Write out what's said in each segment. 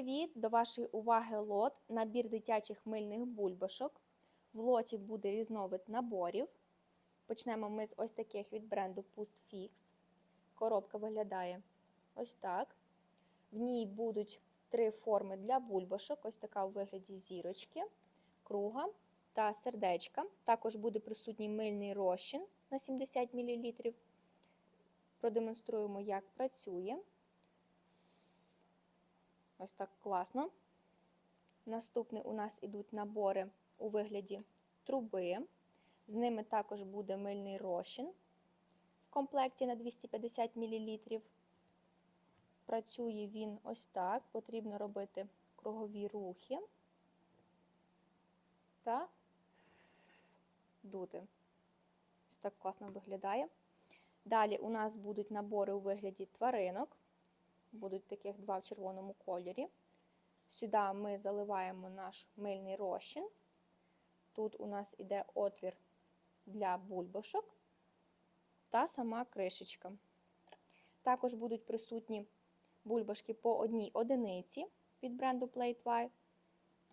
Привіт! До вашої уваги лот, набір дитячих мильних бульбашок. В лоті буде різновид наборів. Почнемо ми з ось таких від бренду Pust Fix. Коробка виглядає ось так. В ній будуть три форми для бульбашок. Ось така у вигляді зірочки, круга та сердечка. Також буде присутній мильний розчин на 70 мл. Продемонструємо, як працює. Ось так класно. Наступне у нас ідуть набори у вигляді труби. З ними також буде мильний розчин в комплекті на 250 мл. Працює він ось так. Потрібно робити кругові рухи та дути. Ось так класно виглядає. Далі у нас будуть набори у вигляді тваринок будуть таких два в червоному кольорі. Сюди ми заливаємо наш мильний розчин. Тут у нас іде отвір для бульбашок та сама кришечка. Також будуть присутні бульбашки по одній одиниці від бренду Playtwy.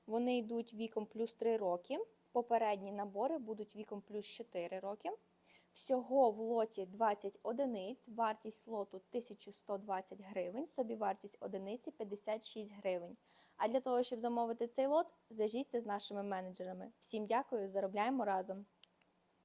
Вони йдуть віком плюс 3 роки. Попередні набори будуть віком плюс 4 роки. Всього в лоті 20 одиниць, вартість лоту 1120 гривень, собівартість одиниці 56 гривень. А для того, щоб замовити цей лот, зв'яжіться з нашими менеджерами. Всім дякую, заробляємо разом!